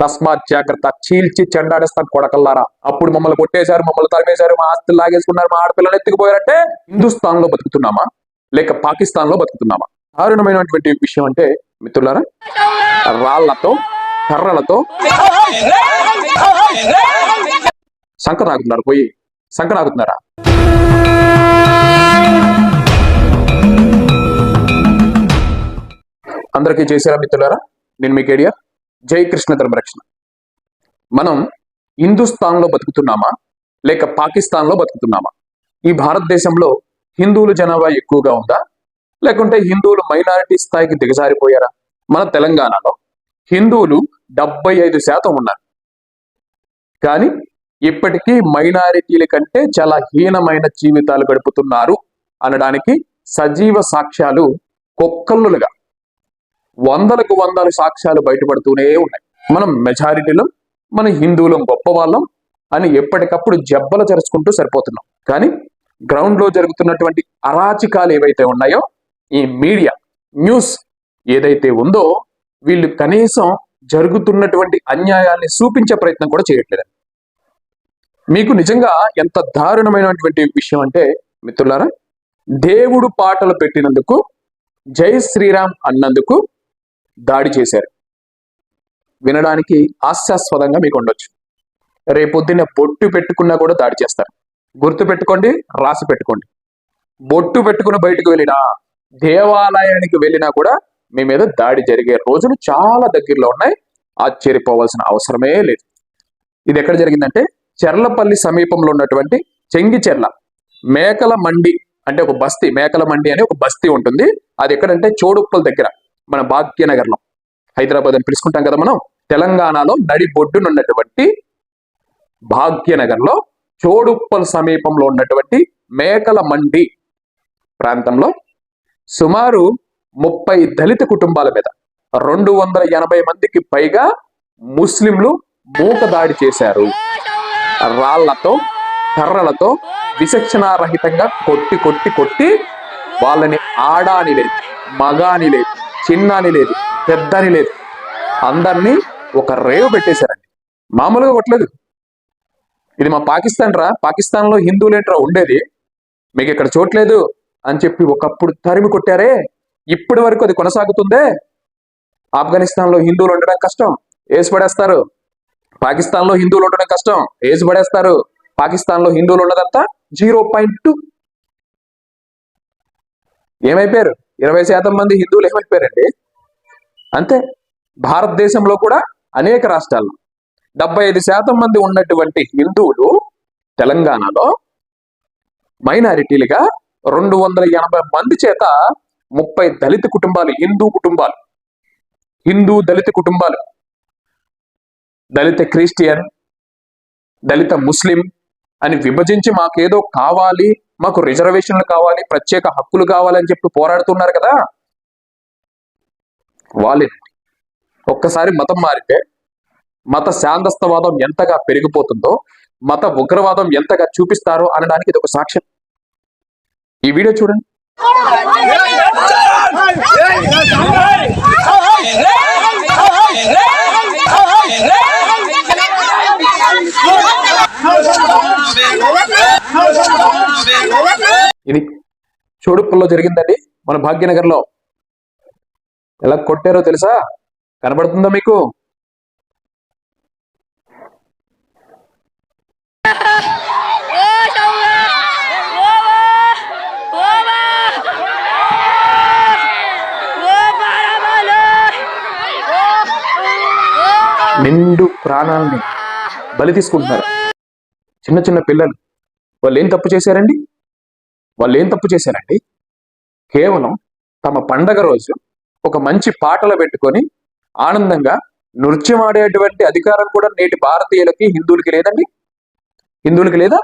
తస్మాత్ జాగ్రత్త. చీల్చి చెండాడేస్తాను కొడకల్లారా. అప్పుడు మమ్మల్ని కొట్టేశారు మమ్మల్ని తరిమేశారు మా ఆస్తులు లాగేసుకున్నారు మా ఆడపిల్లలు ఎత్తుకుపోయారంటే హిందుస్థాన్లో బతుకుతున్నామా? లేక పాకిస్తాన్లో బతుకుతున్నామా దారుణమైనటువంటి విషయం అంటే మిత్రులారా రాళ్ళతో కర్రలతో సంకరాగుతున్నారు పోయి? సంకరాగుతున్నారా? అందరికీ చేశారా మిత్రులారా? నేను మీకు ఏడియా జై కృష్ణ ధర్మరక్షణ. మనం హిందుస్థాన్లో బతుకుతున్నామా? లేక పాకిస్తాన్లో బతుకుతున్నామా? ఈ భారతదేశంలో హిందువుల జనాభా ఎక్కువగా ఉందా? లేకుంటే హిందువులు మైనారిటీ స్థాయికి దిగజారిపోయారా? మన తెలంగాణలో హిందువులు డెబ్బై ఐదు శాతం ఉన్నారు. కానీ ఇప్పటికీ మైనారిటీల కంటే చాలా హీనమైన జీవితాలు గడుపుతున్నారు అనడానికి సజీవ సాక్ష్యాలు కుక్కల్లులుగా వందలకు వందల సాక్ష్యాలు బయటపడుతూనే ఉన్నాయి. మనం మెజారిటీలో మన హిందువులం గొప్ప వాళ్ళం అని ఎప్పటికప్పుడు జబ్బలు జరుచుకుంటూ సరిపోతున్నాం. కానీ గ్రౌండ్లో జరుగుతున్నటువంటి అరాచకాలు ఏవైతే ఉన్నాయో ఈ మీడియా న్యూస్ ఏదైతే ఉందో వీళ్ళు కనీసం జరుగుతున్నటువంటి అన్యాయాల్ని చూపించే ప్రయత్నం కూడా చేయట్లేదు. మీకు నిజంగా ఎంత దారుణమైనటువంటి విషయం అంటే మిత్రులారా దేవుడు పాటలు పెట్టినందుకు జై శ్రీరామ్ అన్నందుకు దాడి చేశారు. వినడానికి హాస్యాస్పదంగా మీకు ఉండొచ్చు. రేపొద్దున బొట్టు పెట్టుకున్నా కూడా దాడి చేస్తారు. గుర్తు పెట్టుకోండి రాసి పెట్టుకోండి. బొట్టు పెట్టుకుని బయటకు వెళ్ళినా దేవాలయానికి వెళ్ళినా కూడా మీ మీద దాడి జరిగే రోజులు చాలా దగ్గరలో ఉన్నాయి. ఆశ్చర్యపోవాల్సిన అవసరమే లేదు. ఇది ఎక్కడ జరిగిందంటే చెర్లపల్లి సమీపంలో ఉన్నటువంటి చెంగిచెర్ల మేకల మండి అంటే ఒక బస్తీ మేకల మండి అని ఒక బస్తీ ఉంటుంది. అది ఎక్కడంటే చోడుప్పల దగ్గర. మన భాగ్యనగర్లో. హైదరాబాద్ అని పిలుచుకుంటాం కదా మనం. తెలంగాణలో నడి బొడ్డునున్నటువంటి భాగ్యనగర్లో చోడుప్పల్ సమీపంలో ఉన్నటువంటి మేకల మండి ప్రాంతంలో సుమారు ముప్పై దళిత కుటుంబాల మీద రెండు వందల ఎనభై మందికి పైగా ముస్లింలు మూట దాడి చేశారు. రాళ్ళతో కర్రలతో విచక్షణారహితంగా కొట్టి కొట్టి కొట్టి వాళ్ళని ఆడాని లేదు మగాని లేదు చిన్నాని లేదు పెద్దని లేదు. అందరినీ ఒక రేవు పెట్టేశారండి. మామూలుగా కొట్టలేదు. ఇది మా పాకిస్తాన్ రా పాకిస్తాన్లో హిందువులేంట్రా ఉండేది. మీకు ఇక్కడ చోట్లేదు అని చెప్పి ఒకప్పుడు తరిమి కొట్టారే ఇప్పటి వరకు అది కొనసాగుతుందే. ఆఫ్ఘనిస్తాన్లో హిందువులు ఉండడం కష్టం ఏసు పడేస్తారు. పాకిస్తాన్లో హిందువులు ఉండడం కష్టం ఏసు పడేస్తారు. పాకిస్తాన్లో హిందువులు ఉన్నదంతా జీరో పాయింట్ టూ. ఏమైపోయారు? ఇరవై శాతం మంది హిందువులు ఏమైపోయారండి అంతే. భారతదేశంలో కూడా అనేక రాష్ట్రాల్లో డెబ్బై ఐదు శాతం మంది ఉన్నటువంటి హిందువులు తెలంగాణలో మైనారిటీలుగా రెండు వందల ఎనభై మంది చేత ముప్పై దళిత కుటుంబాలు హిందూ కుటుంబాలు హిందూ దళిత కుటుంబాలు దళిత క్రిస్టియన్ దళిత ముస్లిం అని విభజించి మాకేదో కావాలి మాకు రిజర్వేషన్లు కావాలి ప్రత్యేక హక్కులు కావాలని చెప్పి పోరాడుతున్నారు కదా వాళ్ళే ఒక్కసారి మతం మారితే మత శాంతస్తవాదం ఎంతగా పెరిగిపోతుందో మత ఉగ్రవాదం ఎంతగా చూపిస్తారో అనడానికి ఇది ఒక సాక్ష్యం ఈ వీడియో చూడండి ఇది చోడుప్పల్లో జరిగిందండి. మన భాగ్యనగర్లో ఎలా కొట్టారో తెలుసా? కనబడుతుందా మీకు? నిండు ప్రాణాలని బలి తీసుకుంటున్నారు. చిన్న చిన్న పిల్లలు. వాళ్ళు ఏం తప్పు చేశారండి? వాళ్ళు ఏం తప్పు చేశారండి కేవలం తమ పండగ రోజు ఒక మంచి పాటలు పెట్టుకొని ఆనందంగా నృత్యం ఆడేటువంటి అధికారం కూడా నేటి భారతీయులకి హిందువులకి లేదండి? హిందువులకి లేదా?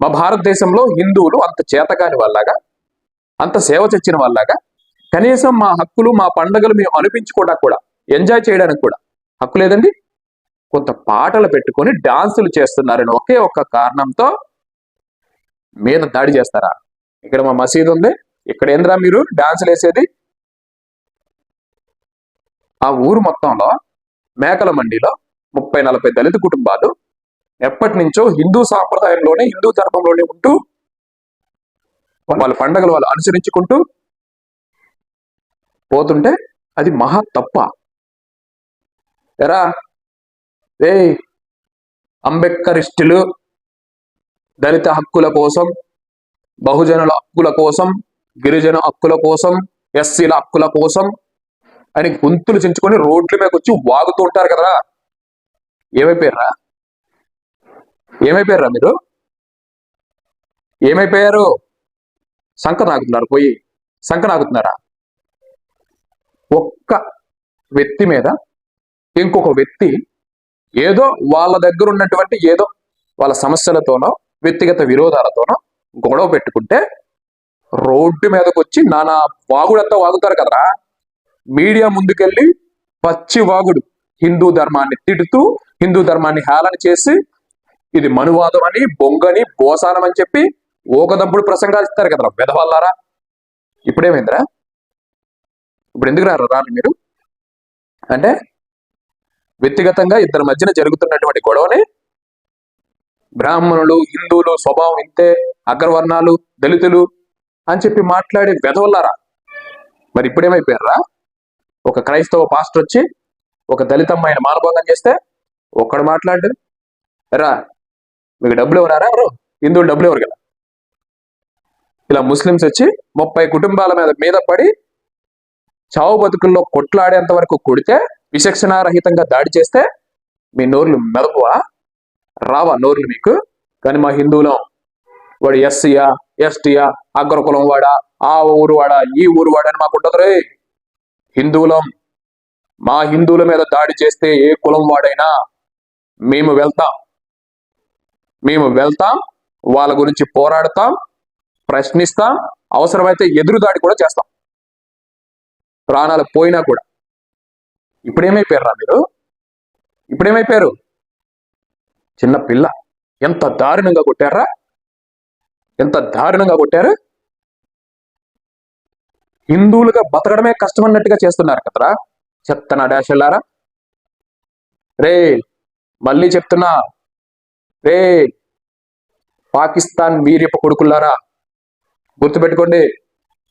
మా భారతదేశంలో హిందువులు అంత చేతకాని వాళ్ళగా అంత సేవ చచ్చిన వాళ్ళగా కనీసం మా హక్కులు మా పండగలు మేము అనిపించుకోవడానికి కూడా ఎంజాయ్ చేయడానికి కూడా హక్కు లేదండి? కొంత పాటలు పెట్టుకొని డాన్సులు చేస్తున్నారని ఒకే ఒక్క కారణంతో మీద దాడి చేస్తారా? ఇక్కడ మా మసీదు ఉంది. ఇక్కడ ఏంద్రా మీరు? డాన్సులు వేసేది? ఆ ఊరు మొత్తంలో మేకల మండిలో ముప్పై నలభై దళిత కుటుంబాలు ఎప్పటి నుంచో హిందూ సాంప్రదాయంలోనే హిందూ ధర్మంలోనే ఉంటూ వాళ్ళ పండగలు వాళ్ళు అనుసరించుకుంటూ పోతుంటే అది మహా తప్ప. ఎరా? ఏ అంబేద్కరిస్టులు దళిత హక్కుల కోసం బహుజనుల హక్కుల కోసం గిరిజన హక్కుల కోసం ఎస్సీల హక్కుల కోసం అని గొంతులు చించుకొని రోడ్ల మీదకి వచ్చి వాగుతూ ఉంటారు కదరా. ఏమైపోయారా? ఏమైపోయారా మీరు? ఏమైపోయారు? సంక నాకుతున్నారు పోయి. సంక నాకుతున్నారా ఒక్క వ్యక్తి మీద ఇంకొక వ్యక్తి ఏదో వాళ్ళ దగ్గర ఉన్నటువంటి ఏదో వాళ్ళ సమస్యలతోనో వ్యక్తిగత విరోధాలతోనో గొడవ పెట్టుకుంటే రోడ్డు మీదకి వచ్చి నానా వాగుడంతా వాగుతారు కదరా. మీడియా ముందుకెళ్ళి పచ్చి వాగుడు హిందూ ధర్మాన్ని తిడుతూ హిందూ ధర్మాన్ని హేళన చేసి ఇది మనువాదం అని బొంగని బోసానం అని చెప్పి ఓకదప్పుడు ప్రసంగాలు ఇస్తారు కదరా వెధవల్లారా ఇప్పుడేమైందిరా? ఇప్పుడు ఎందుకు రారు రాను మీరు? అంటే వ్యక్తిగతంగా ఇద్దరి మధ్యన జరుగుతున్నటువంటి గొడవని బ్రాహ్మణులు హిందువులు స్వభావం ఇంతే అగ్రవర్ణాలు దళితులు అని చెప్పి మాట్లాడే వెధవల్లారా? మరి ఇప్పుడేమైపోయారా? ఒక క్రైస్తవ పాస్టర్ వచ్చి ఒక దళిత మానభంగం చేస్తే ఒక్కడు మాట్లాడు. రా మీకు డబ్బులు ఎవరారా ఎవరు? హిందువులు డబ్బులు ఎవరు కదా? ఇలా ముస్లిమ్స్ వచ్చి ముప్పై కుటుంబాల మీద మీద పడి చావు బతుకుల్లో కొట్లాడేంత వరకు కొడితే విచక్షణారహితంగా దాడి చేస్తే మీ నోర్లు మెదపువా? రావా నోర్లు మీకు? కానీ మా హిందువులం వాడు ఎస్సీయా ఎస్టీయా అగ్రకులం వాడా ఆ ఊరు వాడా ఈ ఊరు వాడా అని మాకు రే. హిందువులం మా హిందువుల మీద దాడి చేస్తే ఏ కులం వాడైనా మేము వెళ్తాం. మేము వెళ్తాం వాళ్ళ గురించి పోరాడతాం ప్రశ్నిస్తాం అవసరమైతే ఎదురు దాడి కూడా చేస్తాం. ప్రాణాలు పోయినా కూడా. ఇప్పుడేమైపోయారా మీరు? ఇప్పుడేమైపోయారు? చిన్న పిల్ల ఎంత దారుణంగా కొట్టారా? ఎంత దారుణంగా కొట్టారు? హిందువులుగా బతకడమే కష్టమన్నట్టుగా చేస్తున్నారు కదరా. చెప్తున్నా డాషల్లారా రే మళ్ళీ చెప్తున్నా. రే పాకిస్తాన్ వీర్యపు కొడుకుల్లారా గుర్తుపెట్టుకోండి.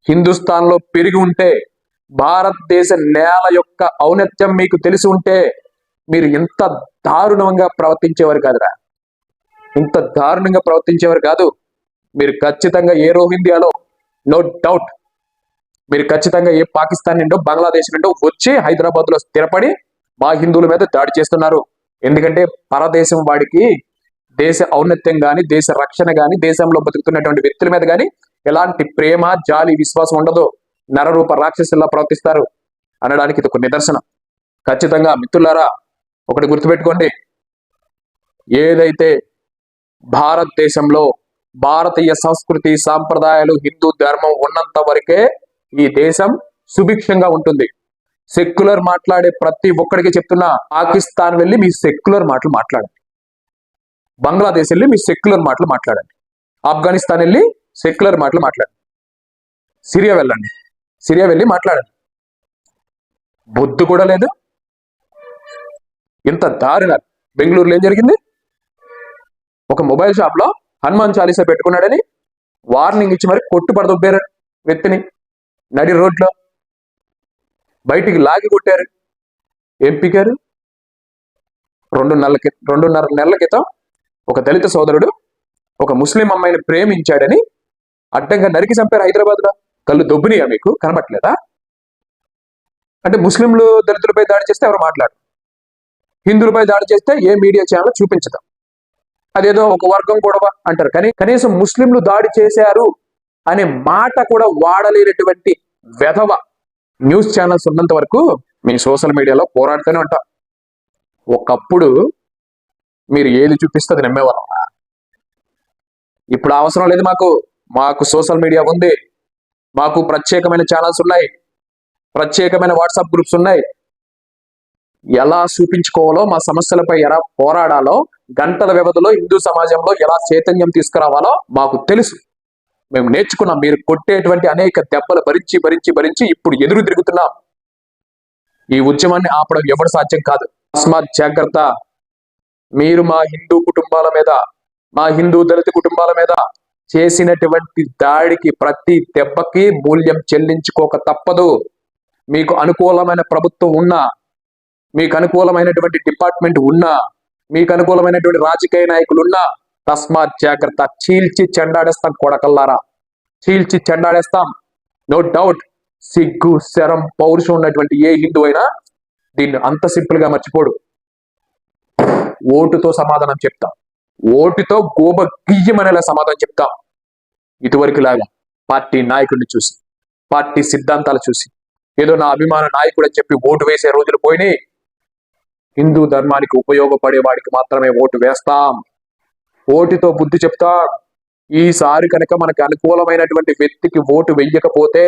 హిందుస్థాన్లో పెరిగి ఉంటే భారతదేశ నేల యొక్క ఔన్నత్యం మీకు తెలిసి ఉంటే మీరు ఎంత దారుణంగా ప్రవర్తించేవారు కాదురా. ఇంత దారుణంగా ప్రవర్తించేవారు కాదు. మీరు ఖచ్చితంగా ఏ రోహింగ్యాలో నో డౌట్ మీరు ఖచ్చితంగా ఏ పాకిస్తాన్ నుండో బంగ్లాదేశ్ నుండో వచ్చి హైదరాబాద్లో స్థిరపడి మా హిందువుల మీద దాడి చేస్తున్నారు. ఎందుకంటే పరదేశం వాడికి దేశ ఔన్నత్యం గాని దేశ రక్షణ గాని దేశంలో బతుకుతున్నటువంటి వ్యక్తుల మీద గాని ఎలాంటి ప్రేమ జాలి విశ్వాసం ఉండదు. నరరూప రాక్షసుల్లా ప్రవర్తిస్తారు. అనడానికి ఇది ఒక నిదర్శనం. ఖచ్చితంగా మిత్రులారా ఒకటి గుర్తుపెట్టుకోండి. ఏదైతే భారతదేశంలో భారతీయ సంస్కృతి సాంప్రదాయాలు హిందూ ధర్మం ఉన్నంత వరకే ఈ దేశం సుభిక్షంగా ఉంటుంది. సెక్యులర్ మాట్లాడే ప్రతి ఒక్కడికి చెప్తున్నా పాకిస్తాన్ వెళ్ళి మీ సెక్యులర్ మాటలు మాట్లాడండి. బంగ్లాదేశ్ వెళ్ళి మీ సెక్యులర్ మాటలు మాట్లాడండి. ఆఫ్ఘనిస్తాన్ వెళ్ళి సెక్యులర్ మాటలు మాట్లాడండి. సిరియా వెళ్ళండి. సిరియా వెళ్ళి మాట్లాడండి. బొద్దు కూడా లేదు. ఇంత దారుణ బెంగళూరులో ఏం జరిగింది? ఒక మొబైల్ షాప్లో హనుమాన్ చాలీసా పెట్టుకున్నాడని వార్నింగ్ ఇచ్చి మరి కొట్టు పడదొబ్బారు వ్యక్తిని. నడి రోడ్లో బయటికి లాగి కొట్టారు. ఏం పీకారు రెండున్నర రెండున్నర నెలల క్రితం ఒక దళిత సోదరుడు ఒక ముస్లిం అమ్మాయిని ప్రేమించాడని అడ్డంగా నరికి చంపారు హైదరాబాద్లో. కళ్ళు దొబ్బునియా మీకు? కనబట్లేదా అంటే ముస్లింలు దళితులపై దాడి చేస్తే ఎవరు మాట్లాడు హిందువులపై దాడి చేస్తే ఏ మీడియా ఛానల్ చూపించదు. అదేదో ఒక వర్గం గొడవ అంటారు. కానీ కనీసం ముస్లింలు దాడి చేశారు అనే మాట కూడా వాడలేనటువంటి వెధవ న్యూస్ ఛానల్స్ ఉన్నంత వరకు మీ సోషల్ మీడియాలో పోరాడుతూనే ఉంటాం. ఒకప్పుడు మీరు ఏది చూపిస్తుంది నమ్మేవాళ్ళం. ఇప్పుడు అవసరం లేదు మాకు. మాకు సోషల్ మీడియా ఉంది. మాకు ప్రత్యేకమైన ఛానల్స్ ఉన్నాయి. ప్రత్యేకమైన వాట్సాప్ గ్రూప్స్ ఉన్నాయి. ఎలా చూపించుకోవాలో మా సమస్యలపై ఎలా పోరాడాలో గంటల వ్యవధిలో హిందూ సమాజంలో ఎలా చైతన్యం తీసుకురావాలో మాకు తెలుసు. మేము నేర్చుకున్నాం మీరు కొట్టేటువంటి అనేక దెబ్బలు భరించి భరించి భరించి ఇప్పుడు ఎదురు తిరుగుతున్నాం. ఈ ఉద్యమాన్ని ఆపడం ఎవరు సాధ్యం కాదు. అస్మాత్ జాగ్రత్త. మీరు మా హిందూ కుటుంబాల మీద మా హిందూ దళిత కుటుంబాల మీద చేసినటువంటి దాడికి ప్రతి దెబ్బకి మూల్యం చెల్లించుకోక తప్పదు. మీకు అనుకూలమైన ప్రభుత్వం ఉన్నా మీకు అనుకూలమైనటువంటి డిపార్ట్మెంట్ ఉన్నా మీకు అనుకూలమైనటువంటి రాజకీయ నాయకులు ఉన్నా తస్మాత్ జాగ్రత్త. చీల్చి చెండాడేస్తాం కొడకల్లారా. చీల్చి చెండాడేస్తాం. నో డౌట్ సిగ్గు శరం పౌరుషం ఉన్నటువంటి ఏ హిందూ అయినా దీన్ని అంత సింపుల్గా మర్చిపోడు. ఓటుతో సమాధానం చెప్తాం. ఓటుతో గోబ గియ్యమనేలా సమాధానం చెప్తాం. ఇదివరకు లాగా పార్టీ నాయకుడిని చూసి పార్టీ సిద్ధాంతాలు చూసి ఏదో నా అభిమాన నాయకుడు అని చెప్పి ఓటు వేసే రోజులు పోయినాయి. హిందూ ధర్మానికి ఉపయోగపడే వాడికి మాత్రమే ఓటు వేస్తాం. ఓటుతో బుద్ధి చెప్తాం. ఈసారి కనుక మనకు అనుకూలమైనటువంటి వ్యక్తికి ఓటు వెయ్యకపోతే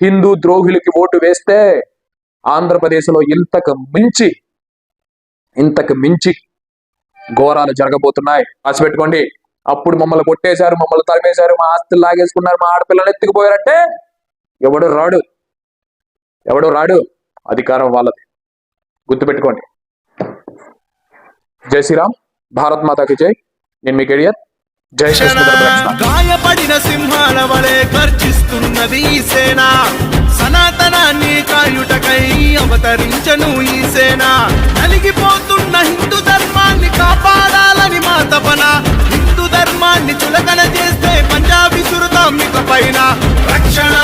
హిందూ ద్రోహులకి ఓటు వేస్తే ఆంధ్రప్రదేశ్లో ఇంతకు మించి ఇంతకు మించి ఘోరాలు జరగబోతున్నాయి. ఆశ పెట్టుకోండి అప్పుడు మమ్మల్ని కొట్టేశారు మమ్మల్ని తరిమేశారు మా ఆస్తులు లాగేసుకున్నారు మా ఆడపిల్లలు ఎత్తుకుపోయారంటే ఎవడు రాడు. ఎవడు రాడు. అధికారం వాళ్ళది. గుర్తుపెట్టుకోండి. జై శ్రీరామ్. భారత్ మాతాకి జై. నేను మీ కెరియర్ జై గాయపడిన సింహాల వలె గర్జిస్తున్నది ఈ సేన. సనాతనాన్ని కాయుటకై అవతరించను ఈ సేన. కలిగిపోతున్న హిందూ ధర్మాన్ని కాపాడాలని మా తపన హిందూ ధర్మాన్ని చులకన చేస్తే పంజాబీ సురతాం ఇక పైన రక్షణ.